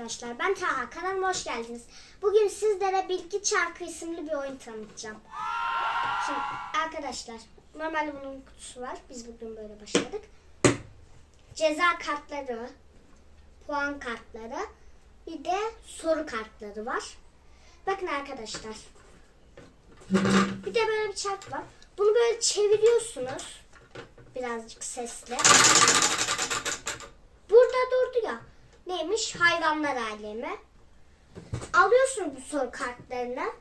arkadaşlar. Ben Taha. Kanalıma hoş geldiniz. Bugün sizlere Bilgi Çarkı isimli bir oyun tanıtacağım. Şimdi arkadaşlar normalde bunun kutusu var. Biz bugün böyle başladık. Ceza kartları, puan kartları, bir de soru kartları var. Bakın arkadaşlar. Bir de böyle bir çark var. Bunu böyle çeviriyorsunuz. Birazcık sesli. Neymiş? Hayvanlar alemi. Alıyorsunuz bu soru kartlarını.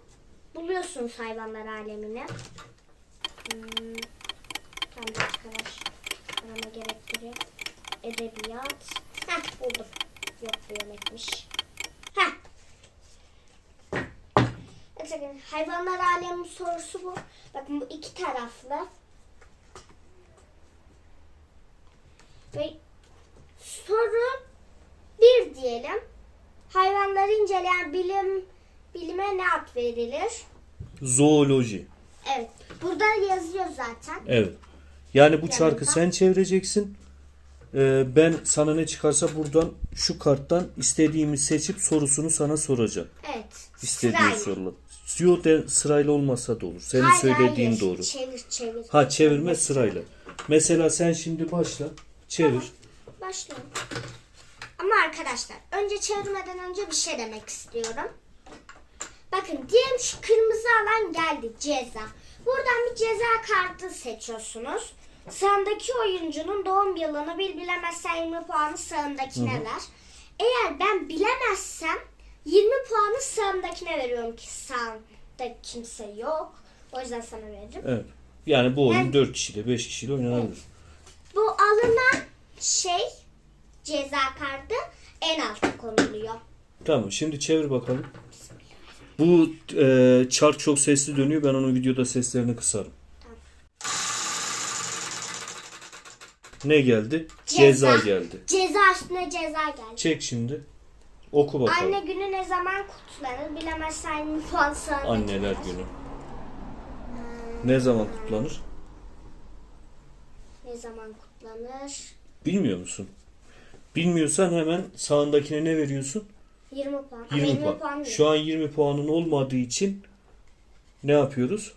Buluyorsunuz hayvanlar alemini. Hmm. Kendi arkadaş. Arama gerektiriyor. Edebiyat. Heh buldum. Yok bu yemekmiş. Heh. Hayvanlar alemi sorusu bu. Bakın bu iki taraflı. Ve soru bir diyelim. Hayvanları bilim bilime ne ad verilir? Zooloji. Evet. Burada yazıyor zaten. Evet. Yani bu çarkı Yanında. sen çevireceksin. Ee, ben sana ne çıkarsa buradan şu karttan istediğimi seçip sorusunu sana soracağım. Evet. İstediğin Sırayla. sorular. Yo de sırayla olmasa da olur. Senin Hayır, söylediğin hayır. doğru. Çevir çevir. Ha çevirme sırayla. Mesela sen şimdi başla. Çevir. Başlayalım. Ama arkadaşlar önce çevirmeden önce bir şey demek istiyorum. Bakın diyelim şu kırmızı alan geldi ceza. Buradan bir ceza kartı seçiyorsunuz. Sağındaki oyuncunun doğum yılını bil bilemezsen 20 puanı sağındakine ver. Eğer ben bilemezsem 20 puanı sağımdakine veriyorum ki sağımda kimse yok. O yüzden sana veririm. Evet. Yani bu oyun Ben- 4 kişiyle 5 kişiyle oynanabilir. Bu alınan şey ceza kartı en alta konuluyor. Tamam şimdi çevir bakalım. Bu e, çark çok sesli dönüyor. Ben onun videoda seslerini kısarım. Tamam. Ne geldi? Ceza, geldi. Ceza üstüne ceza geldi. Çek şimdi. Oku bakalım. Anne günü ne zaman kutlanır? Bilemezsen 20 puan sana. Anneler günü. Ne zaman kutlanır? Ne zaman kutlanır? Bilmiyor musun? Bilmiyorsan hemen sağındakine ne veriyorsun? 20 puan. Ama 20, 20 puan. puan. Şu an 20 puanın olmadığı için ne yapıyoruz?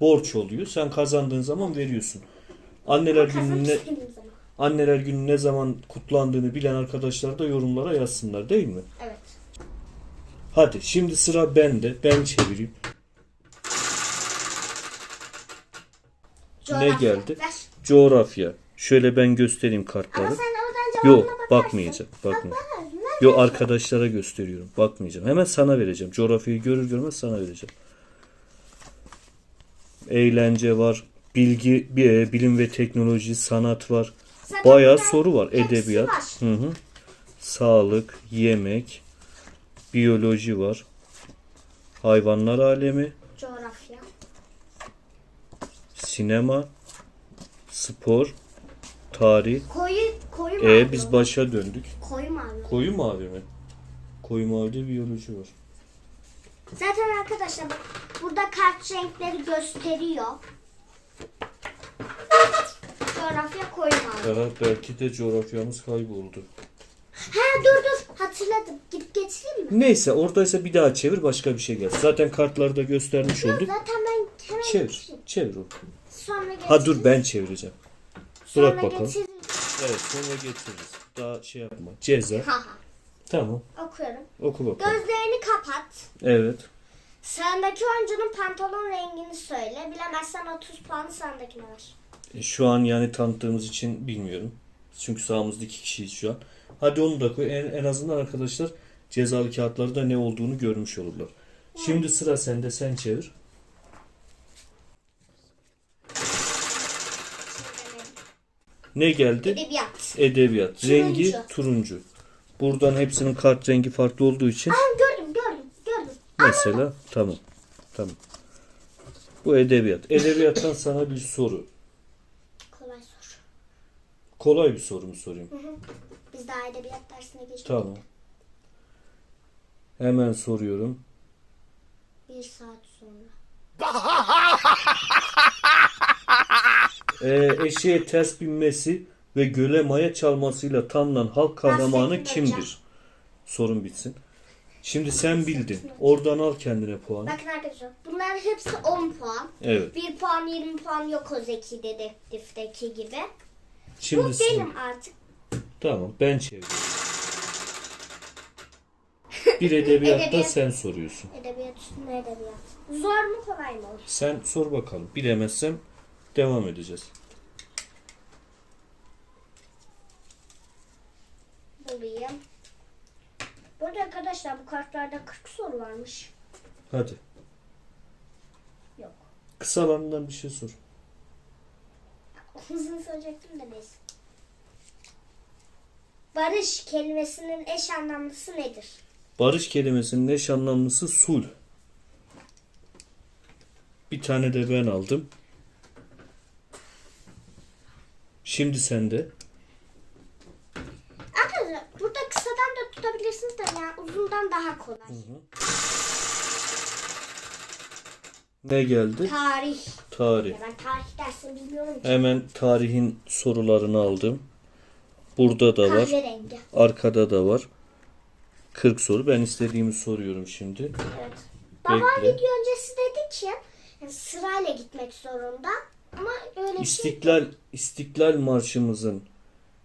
Borç oluyor. Sen kazandığın zaman veriyorsun. Anneler günü Kazanmak ne, istediğim zaman. anneler günü ne zaman kutlandığını bilen arkadaşlar da yorumlara yazsınlar değil mi? Evet. Hadi şimdi sıra bende. Ben çevireyim. Coğrafya. geldi? Ver. Coğrafya. Şöyle ben göstereyim kartları. Ama sen oradan cevabına Yok bakarsın. bakmayacağım. Bakmayacağım. Bakarsın. Ver. Yok arkadaşlara gösteriyorum. Bakmayacağım. Hemen sana vereceğim. Coğrafyayı görür görmez sana vereceğim. Eğlence var. Bilgi, e, bilim ve teknoloji, sanat var. Zaten Bayağı soru var. hepsi Edebiyat. var. Hı hı. Sağlık, yemek, biyoloji var. Hayvanlar alemi, Coğrafya. sinema, spor, tarih. Koyu, koyu mavi. E biz başa döndük. Koyu mavi. Koyu mavi mi? Koyu mavide biyoloji var. Zaten arkadaşlar burada kart renkleri gösteriyor. Coğrafya koyu mavi. Aha, belki de coğrafyamız kayboldu. Ha dur dur hatırladım. Gidip getireyim mi? Neyse oradaysa bir daha çevir başka bir şey gelsin. Zaten kartları da göstermiş Yok, olduk. zaten ben hemen Çevir. getireyim. Çevir o. Sonra. Ha dur ben çevireceğim. Sonra bırak bakalım. getiririz. Evet sonra getiririz. Daha şey yapma. Ceza. Ha ha. Tamam. Okuyorum. Oku bakalım. Gözlerini kapat. Evet. Sağındaki oyuncunun pantolon rengini söyle. Bilemezsen 30 puanı sağındakine ver. E, şu an yani tanıttığımız için bilmiyorum. Çünkü sağımızda iki kişiyiz şu an. Hadi onu da koy. En, en azından arkadaşlar cezalı kağıtlarda ne olduğunu görmüş olurlar. Şimdi sıra sende. Sen çevir. Ne geldi? Edebiyat. Edebiyat. Rengi Turuncu. turuncu. Buradan hepsinin kart rengi farklı olduğu için Aa, gördüm gördüm gördüm. mesela tamam. Tamam. Bu edebiyat. Edebiyattan sana bir soru. Kolay sor. Kolay bir soru mu sorayım? Hı hı. Biz daha edebiyat dersine geçmedik. Tamam. Hemen soruyorum. Bir saat sonra. Ee, eşeğe ters binmesi ve göle maya çalmasıyla tanınan halk kahramanı kimdir? Sorun bitsin. Şimdi sen bildin. Oradan al kendine puanı. Bakın arkadaşlar bunların hepsi 10 puan. Evet. 1 puan 20 puan yok o Zeki Dedektif'teki gibi. Şimdi sıra- benim artık. Tamam ben çeviriyorum. Bir edebiyatta Edebiyat. sen soruyorsun. Edebiyat üstüne edebiyat. Zor mu kolay mı? Sen sor bakalım. Bilemezsem devam edeceğiz. Bulayım. Burada arkadaşlar bu kartlarda 40 soru varmış. Hadi. Yok. Kısalarından bir şey sor. Uzun soracaktım da neyse. Barış kelimesinin eş anlamlısı nedir? Barış kelimesinin eş anlamlısı sul. Bir tane de ben aldım. Şimdi sende. Arkadaşlar burada kısadan da tutabilirsiniz de yani uzundan daha kolay. Ne geldi? Tarih. Tarih. Ya ben tarih dersini bilmiyorum ki. Hemen tarihin sorularını aldım. Burada da var. Kahverengi. Arkada da var. 40 soru. Ben istediğimi soruyorum şimdi. Evet. Babam Bekle. video öncesi dedi ki yani sırayla gitmek zorunda. Ama öyle bir şey İstiklal İstiklal Marşımızın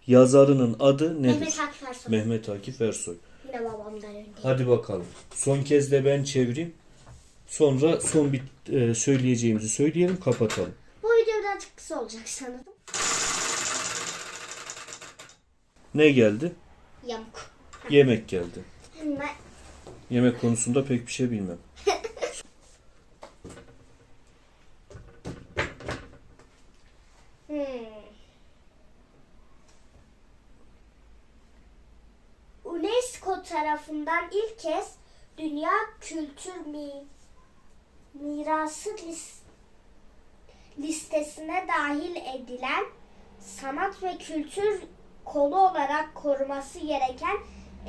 yazarının adı nedir? Mehmet Akif Ersoy. Mehmet Akif Ersoy. Yine babamdan önce. Hadi bakalım. Son kez de ben çevireyim. Sonra son bir e, söyleyeceğimizi söyleyelim, kapatalım. Bu video birazcık kısa olacak sanırım. Ne geldi? Yamuk. Yemek geldi. Hemen Yemek konusunda pek bir şey bilmem. Hmm. UNESCO tarafından ilk kez Dünya Kültür Mi- Mirası lis- listesine dahil edilen sanat ve kültür kolu olarak koruması gereken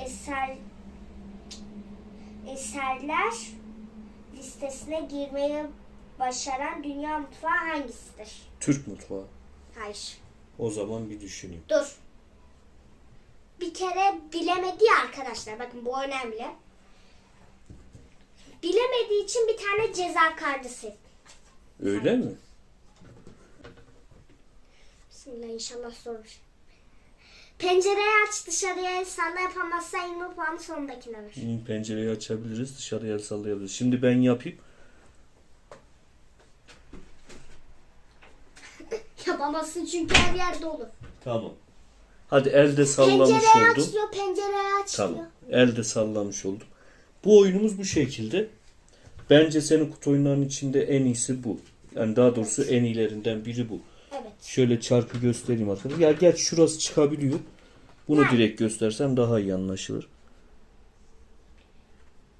eser eserler listesine girmeyi başaran dünya mutfağı hangisidir? Türk mutfağı. Hayır. O zaman bir düşüneyim. Dur. Bir kere bilemedi ya arkadaşlar. Bakın bu önemli. Bilemediği için bir tane ceza kartı. Öyle mi? Bismillah inşallah zor bir şey. Pencereyi aç dışarıya el salla yapamazsan 20 puanı sondakine ver. Pencereyi açabiliriz, dışarıya el sallayabiliriz. Şimdi ben yapayım. Yapamazsın çünkü her yer dolu. Tamam. Hadi elde sallamış Pencereyi oldum. aç diyor, pencereyi aç Tamam. Elde sallamış oldum. Bu oyunumuz bu şekilde. Bence senin kutu oyunlarının içinde en iyisi bu. Yani daha doğrusu en iyilerinden biri bu. Evet. Şöyle çarpı göstereyim arkadaşlar. Ya geç şurası çıkabiliyor. Bunu Ha. direkt göstersem daha iyi anlaşılır.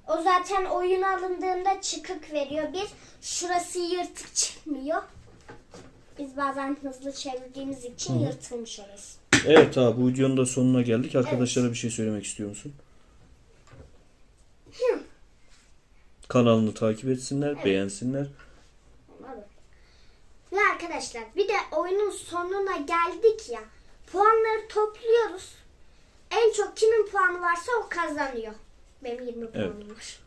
O zaten oyun alındığında çıkık veriyor. Bir, şurası yırtık çıkmıyor. Biz bazen hızlı çevirdiğimiz için yırtılmış orası. Evet abi bu videonun da sonuna geldik. Arkadaşlara bir şey söylemek istiyor musun? Kanalını takip etsinler, beğensinler. Ve arkadaşlar bir de oyunun sonuna geldik ya. Puanları topluyoruz. En çok kimin puanı varsa o kazanıyor. Benim 20 Evet. puanım var.